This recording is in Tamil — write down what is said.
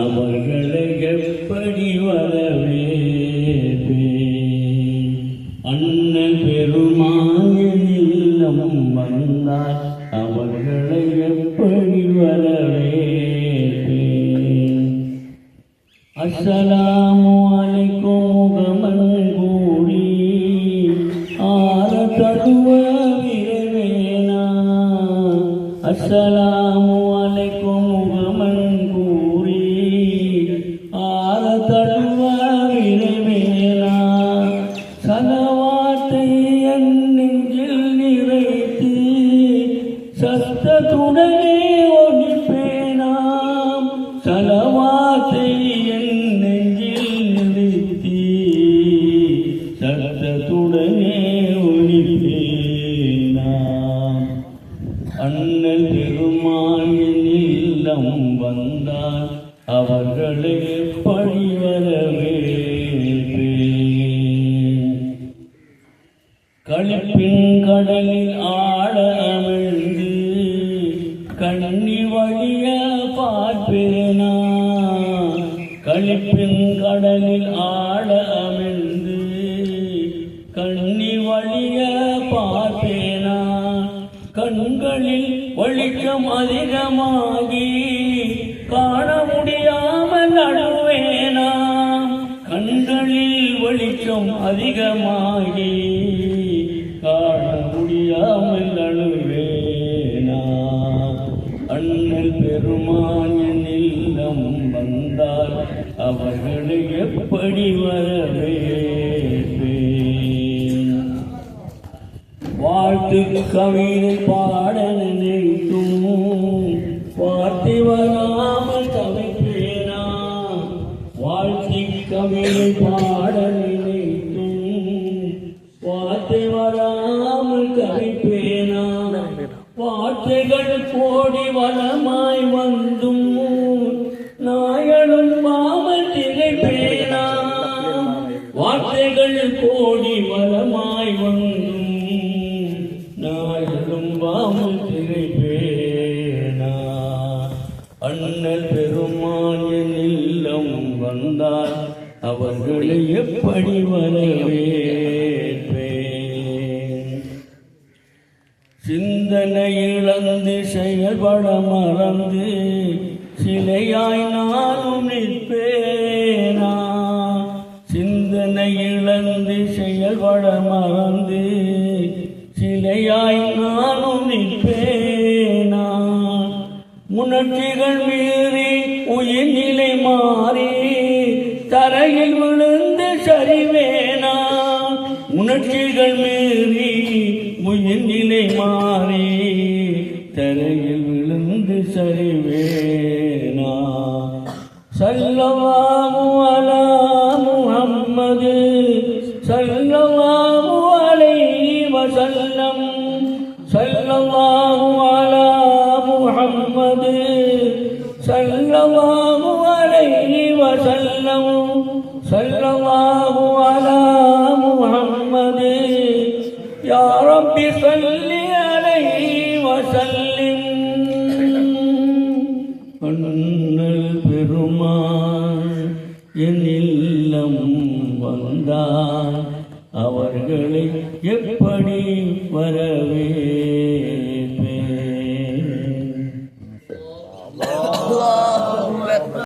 அவர்களை எப்படி வரவேற்பே அண்ணல் பெருமான் அஸ்ஸலாமு அலைக்கும் முகமன் கூடி ஆர தடுவ விரவேனா அஸ்ஸலாமு அலைக்கும் முகமன் கூடி ஆர தடுவ விரவேனா சலவாத்தை என் நெஞ்சில் நிறைத்து சத்தத்துடனே அண்ணல் பெருமான் இல்லம் வந்தால் அவர்களே பழி கழிப்பின் கடலில் ஆட அமிழ்ந்து கண்ணி வழிய பார்ப்பேனா? கழிப்பின் கடலில் ஆட அமிழ்ந்து கண்களில் அதிகமாகி காண முடியாமல் நடுவேனாம் கண்களில் வெளிச்சம் அதிகமாகி காண முடியாமல் அழுவேனா அண்ணல் பெருமான் என் இல்லம் வந்தால் அவர்களை எப்படி வரவே வாழ்த்து கவிதை பாட நினைத்தும் வார்த்தை வராமல் தவிப்பேனா? வாழ்த்தி கவிதை பாட நினைத்தும் வார்த்தை வராமல் தவிப்பேனா? வார்த்தைகள் கோடி வளமாய் வந்தும் நாயனும் மாமல் திகைப்பேனா? வார்த்தைகள் கோடி நாயனும் திரைப்பேனா அண்ணல் பெருமான் இல்லம் வந்தால் அவர்களை எப்படி வரவேற்பேன்? சிந்தனை இழந்து செயல்பட மறந்து சிலையாய் நானும் நிற்பேனா? சிந்தனை இழந்து செயல்பட மறந்து சிலையாய் நானும் உணர்ச்சிகள் மீறி உயிர் நிலை மாறி தரையில் விழுந்து சரிவேனா? உணர்ச்சிகள் மீறி உயிர் நிலை மாறி தரையில் விழுந்து சரிவேனா? சல்லவாமு அலா முஹம்மது சல்லவாமு சல்லல்லாஹு அலைஹி வஸல்லம். சல்லல்லாஹு அலா முஹம்மது. யா ரப்பி ஸல்லி அலைஹி வஸல்லிம். அண்ணல் பெருமான் என் இல்லம் வந்தார் அவர்களை எப்படி வரவே